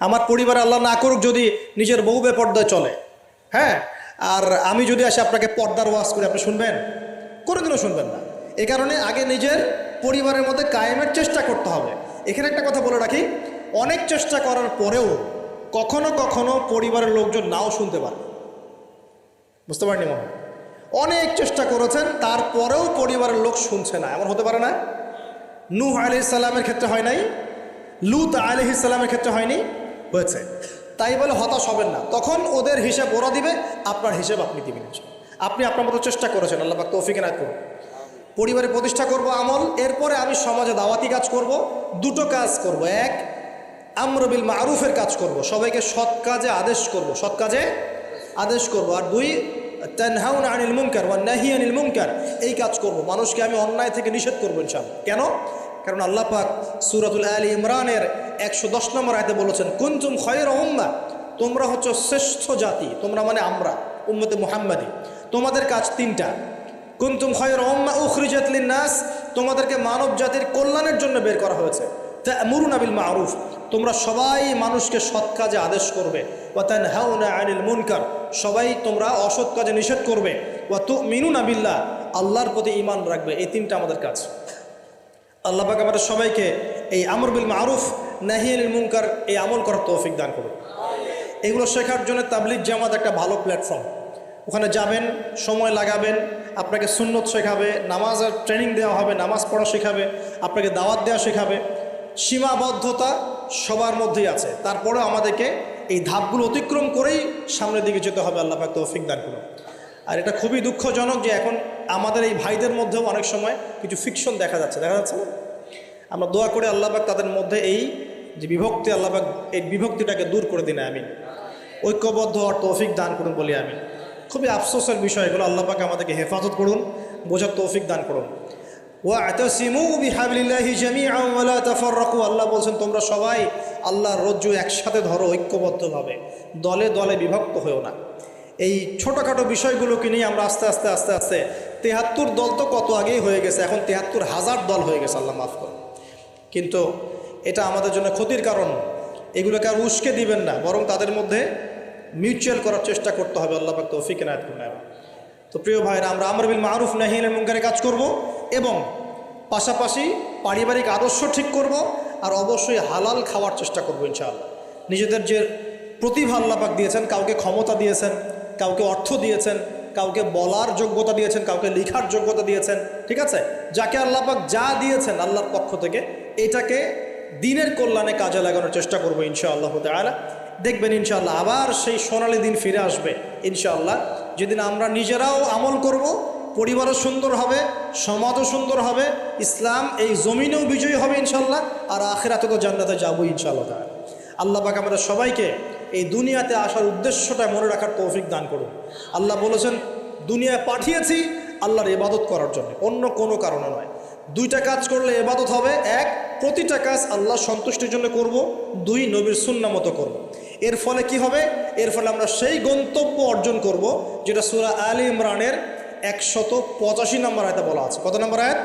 আমার পরিবারে আল্লাহ না করুক যদি নিজের বউ বেপর্দায় চলে। হ্যাঁ? আর আমি যদি আসে আপনাকে পর্দার ওয়াজ করি, আপনি শুনবেন? কোনোদিনও শুনবেন না। এ কারণে আগে নিজের পরিবারের মধ্যে কায়েমের চেষ্টা করতে হবে। এখানে একটা কথা বলে রাখি, অনেক চেষ্টা করার পরেও কখনো কখনো পরিবারের লোকজন নাও শুনতে পারে। বুঝতে পারেনি মনে অনেক চেষ্টা করেছেন, তারপরেও পরিবারের লোক শুনছে না। এমন হতে পারে না? নূহ আলি ইসাল্লামের ক্ষেত্রে হয় নাই? লুত আলি ইসাল্লামের ক্ষেত্রে হয়নি হয়েছে। তাই বলে হতাশ হবেন না। তখন ওদের হিসেব ওরা দিবে আপনার হিসেব আপনি দিবেন আপনি আপনার মতো চেষ্টা করেছেন আল্লাহ পাক তৌফিক না করুন। পরিবারে প্রতিষ্ঠা করব আমল এরপরে আমি সমাজে দাওয়াতি কাজ করব দুটো কাজ করব। এক আমরবিল মারুফের কাজ করব সবাইকে সৎ কাজে আদেশ করব সৎ কাজে আদেশ করব। আর দুই তানহাউন আনিল মুনকার ওয়া নাহি আনিল মুনকার এই কাজ করব। মানুষকে আমি অন্যায় থেকে নিষেধ করব ইনশাআল্লাহ কেন? কারণ আল্লাহ পাক সূরাতুল আলী ইমরানের একশো দশ নম্বর আয়তে বলেছেন, কুনতুম খয়র উম্মা তোমরা হচ্ছে শ্রেষ্ঠ জাতি, তোমরা মানে আমরা, উম্মতে মুহাম্মাদি। তোমাদের কাজ তিনটা। কুন্তুম খয়র উম্মা উখরিজাত লিন-নাস তোমাদেরকে মানব জাতির কল্যাণের জন্য বের করা হয়েছে। তা'মুরুনা বিল মারুফ তোমরা সবাই মানুষকে সৎ কাজে আদেশ করবে। ওয়া তানহাউনা আনিল মুনকার সবাই তোমরা অসৎ কাজে নিষেধ করবে। ওয়া তুমিনুনা বিল্লাহ আল্লাহর প্রতি ঈমান রাখবে। এই তিনটা আমাদের কাজ। আল্লাহ পাক আমাদের সবাইকে এই আমর বিল মারুফ নাহিয়াল মুনকার এই আমল করার তৌফিক দান করুন। এগুলো শেখার জন্য তাবলিগ জামাত একটা ভালো প্ল্যাটফর্ম ওখানে যাবেন, সময় লাগাবেন, আপনাকে সুন্নত শেখাবে নামাজের ট্রেনিং দেওয়া হবে, নামাজ পড়া শেখাবে, আপনাকে দাওয়াত দেওয়া শেখাবে। সীমাবদ্ধতা সবার মধ্যেই আছে। তারপরেও আমাদেরকে এই ধাপগুলো অতিক্রম করেই সামনের দিকে যেতে হবে। আল্লাহ তৌফিক দান করুন। আর এটা খুবই দুঃখজনক যে এখন আমাদের এই ভাইদের মধ্যেও অনেক সময় কিছু ফিকশন দেখা যাচ্ছে। দেখা যাচ্ছে না? আমরা দোয়া করে আল্লাহবাক তাদের মধ্যে এই যে বিভক্তি আল্লাহবাক এই বিভক্তিটাকে দূর করে দিন আমি ঐক্যবদ্ধ আর তৌফিক দান করুন বলি আমি খুবই আফসোসের বিষয় এগুলো আল্লাহবাক আমাদেরকে হেফাজত করুন, বোঝার তৌফিক দান করুন। আল্লাহ বলছেন, তোমরা সবাই আল্লাহর রজ্জু একসাথে ধরো ঐক্যবদ্ধভাবে। দলে দলে বিভক্ত হয়েও না। এই ছোটোখাটো বিষয়গুলোকে নিয়ে আমরা আস্তে আস্তে আস্তে আস্তে তেহাত্তর দল তো কত আগেই হয়ে গেছে, এখন তেহাত্তর হাজার দল হয়ে গেছে, আল্লাহ মাফ করুন। কিন্তু এটা আমাদের জন্য ক্ষতির কারণ, এগুলোকে আর উস্কে দিবেন না, বরং তাদের মধ্যে মিউচুয়াল করার চেষ্টা করতে হবে, আল্লাহ পাক তৌফিক নায়াত করুন তো প্রিয় ভাইরা, আমরা আমর বিল মারুফ নাহিন মুনকারে কাজ করব এবং পাশাপাশি পারিবারিক আদর্শ ঠিক করব আর অবশ্যই হালাল খাওয়ার চেষ্টা করব, ইনশাআল্লাহ। নিজেদের যে প্রতিভা আল্লাপাক দিয়েছেন, কাউকে ক্ষমতা দিয়েছেন কাউকে অর্থ দিয়েছেন, কাউকে বলার যোগ্যতা দিয়েছেন, কাউকে লেখার যোগ্যতা দিয়েছেন, ঠিক আছে? যাকে আল্লাপাক যা দিয়েছেন আল্লাহর পক্ষ থেকে, এটাকে দিনের কল্যাণে কাজে লাগানোর চেষ্টা করব ইনশাআল্লাহ তালা দেখবেন ইনশাআল্লাহ আবার সেই সোনালি দিন ফিরে আসবে, ইনশাআল্লাহ। যেদিন আমরা নিজেরাও আমল করব, পরিবারও সুন্দর হবে, সমাজও সুন্দর হবে, ইসলাম এই জমিনেও বিজয়ী হবে ইনশাল্লাহ আর আখেরাতে তো জান্নাতে যাব ইনশাআল্লাহ তাআলা। আল্লাহ পাক আমাদের সবাইকে এই দুনিয়াতে আসার উদ্দেশ্যটা মনে রাখার তৌফিক দান করুন। আল্লাহ বলেছেন, দুনিয়ায় পাঠিয়েছি আল্লাহর ইবাদত করার জন্য, অন্য কোনো কারণে নয়। দুইটা কাজ করলে এবাদত হবে, এক, প্রতিটা কাজ আল্লাহ সন্তুষ্টির জন্য করব, দুই, নবীর সুন্না মতো করব। এর ফলে কি হবে? এর ফলে আমরা সেই গন্তব্য অর্জন করব, যেটা সুরা আলী ইমরানের একশত পঁচাশি নম্বর আয়তে বলা আছে। কত নম্বর আয়াত?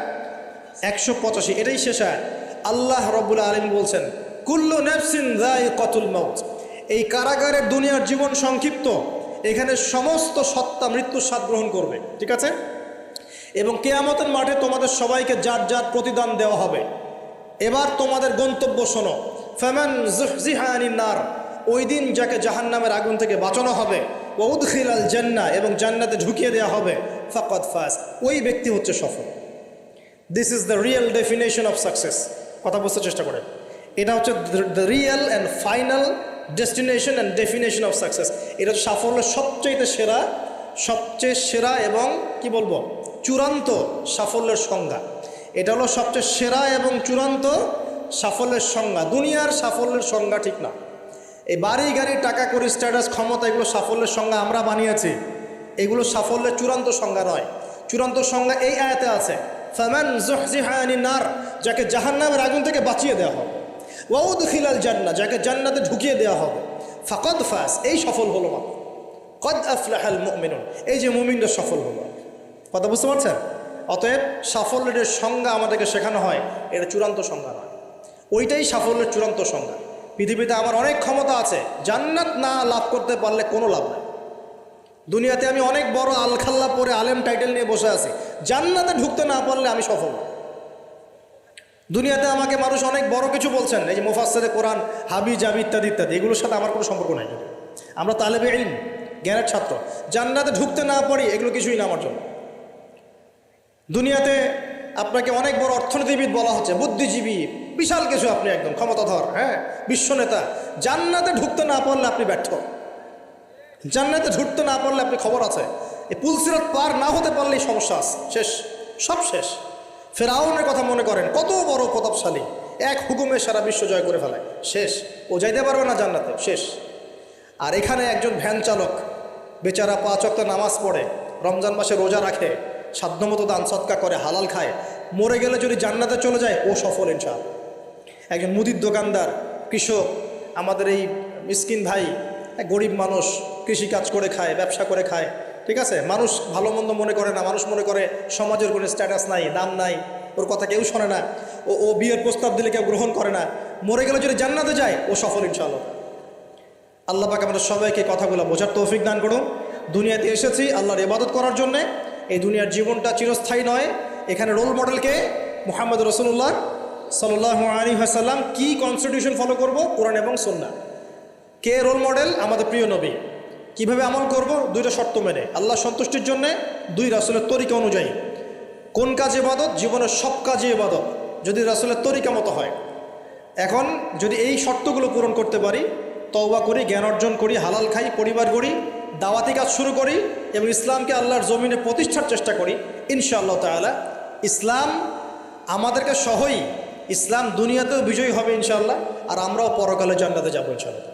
একশো পঁচাশি, এটাই শেষ আয়াত। আল্লাহ রব্বুল আলম বলছেন, কুল্লু নেফসিন রায় কতুল মৌত এই কারাগারের দুনিয়ার জীবন সংক্ষিপ্ত। এখানে সমস্ত সত্তা মৃত্যুর স্বাদ গ্রহণ করবে, ঠিক আছে? এবং কেয়ামতের মাঠে তোমাদের সবাইকে যার যার প্রতিদান দেওয়া হবে। এবার তোমাদের গন্তব্য শোনো। জুহজিহানির নার ওই দিন যাকে জাহান্নামের আগুন থেকে বাঁচানো হবে ওউদখিল আল জান্না এবং জান্নাতে ঢুকিয়ে দেওয়া হবে, ফাকাদ ফাস ওই ব্যক্তি হচ্ছে সফল। This is the real definition of success কথা বুঝতে চেষ্টা করে। এটা হচ্ছে the real and final destination and definition of success এটা সাফল্যের সবচেয়ে সেরা সবচেয়ে সেরা এবং কি বলব? চূড়ান্ত সাফল্যের সংজ্ঞা। এটা হলো সবচেয়ে সেরা এবং চূড়ান্ত সাফল্যের সংজ্ঞা। দুনিয়ার সাফল্যের সংজ্ঞা ঠিক না। এই বাড়ি, গাড়ি, টাকা, করি স্ট্যাটাস ক্ষমতা, এগুলো সাফল্যের সংজ্ঞা আমরা বানিয়েছি। এগুলো সাফল্যের চূড়ান্ত সংজ্ঞা নয়। চূড়ান্ত সংজ্ঞা এই আয়াতে আছে। ফামান জুহজিহানি নার যাকে জাহান্নামের আগুন থেকে বাঁচিয়ে দেওয়া হবে ওয়াউদ খিলাল জান্না যাকে জান্নাতে ঢুকিয়ে দেওয়া হবে। ফাকদ ফাস, এই সফল হলো মাত্র। কদ আফলাহাল মুমিনুন, এই যে মুমিনরা সফল হলো। কথা বুঝতে পারছেন? অতএব সাফল্যের সংজ্ঞা আমাদেরকে শেখানো হয়, এটা চূড়ান্ত সংজ্ঞা নয়। ওইটাই সাফল্যের চূড়ান্ত সংজ্ঞা। পৃথিবীতে আমার অনেক ক্ষমতা আছে, জান্নাত না লাভ করতে পারলে কোনো লাভ নেই। দুনিয়াতে আমি অনেক বড় আলখাল্লা পরে আলেম টাইটেল নিয়ে বসে আছি। জান্নাতে ঢুকতে না পারলে আমি সফল। দুনিয়াতে আমাকে মানুষ অনেক বড় কিছু বলছেন, এই যে মুফাসসিরে কোরআন হাবি জাবি ইত্যাদি ইত্যাদি, এগুলোর সাথে আমার কোনো সম্পর্ক নাই আমরা তালেবে ইলম, জ্ঞানের ছাত্র। জান্নাতে ঢুকতে না পারি, এগুলো কিছুই না আমার জন্য। দুনিয়াতে আপনাকে অনেক বড় অর্থনীতিবিদ বলা হচ্ছে, বুদ্ধিজীবী, বিশাল কিছু আপনি একদম, ক্ষমতাধর হ্যাঁ বিশ্বনেতা জান্নাতে ঢুকতে না পারলে আপনি ব্যর্থ। জান্নাতে ঢুকতে না পারলে আপনি খবর আছে, এই পুলসিরাত পার না হতে পারলেই সমস্যা আছে। শেষ, সব শেষ। ফেরাউনের কথা মনে করেন, কত বড় প্রতাপশালী। এক হুকুমে সারা বিশ্ব জয় করে ফেলায়। শেষ। ও যাইতে পারবে না জান্নাতে। শেষ। আর এখানে একজন ভ্যান চালক, বেচারা পাঁচ অক্ত নামাজ পড়ে, রমজান মাসে রোজা রাখে, সাধ্যমতো দান সৎকা করে, হালাল খায়, মরে গেলে যদি জান্নাতে চলে যায়, ও সফল ইনশাল একজন মুদির দোকানদার, কৃষক, আমাদের এই মিসকিন ভাই গরিব মানুষ কৃষি কাজ করে খায়, ব্যবসা করে খায় ঠিক আছে? মানুষ ভালো মন্দ মনে করে না, মানুষ মনে করে সমাজের কোনো স্ট্যাটাস নাই, দাম নাই, ওর কথা কেউ শোনে না, ও ও বিয়ের প্রস্তাব দিলে কেউ গ্রহণ করে না, মরে গেলে যদি জান্নাতে যায়, ও সফল ইনশাল্লাহ আল্লাহ পাক আমাদের সবাইকে কথাগুলো বোঝার তৌফিক দান করুন। দুনিয়াতে এসেছি আল্লাহর ইবাদত করার জন্যে। এই দুনিয়ার জীবনটা চিরস্থায়ী নয়। এখানে রোল মডেলকে মোহাম্মদ রসুল্লাহ সাল্লাহ আলী হাসাল্লাম কী কনস্টিটিউশন ফলো করব? কোরআন এবং সন্না কে রোল মডেল আমাদের প্রিয় নবী। কীভাবে আমল করব? দুইটা শর্ত মেনে। আল্লাহ সন্তুষ্টির জন্যে দুই রাসুলের তরিকা অনুযায়ী। কোন কাজে ইবাদত? জীবনের সব কাজে ইবাদত, যদি রাসুলের তরিকা মতো হয়। এখন যদি এই শর্তগুলো পূরণ করতে পারি, তওবা করি, জ্ঞান অর্জন করি, হালাল খাই, পরিবার করি দাওয়াতি কাজ শুরু করি এবং ইসলামকে আল্লাহর জমিনে প্রতিষ্ঠার চেষ্টা করি, ইনশাআল্লাহ তাআলা ইসলাম আমাদেরকে সহই ইসলাম দুনিয়াতেও বিজয়ী হবে ইনশাআল্লাহ, আর আমরাও পরকালে জান্নাতে যাব ইনশাআল্লাহ।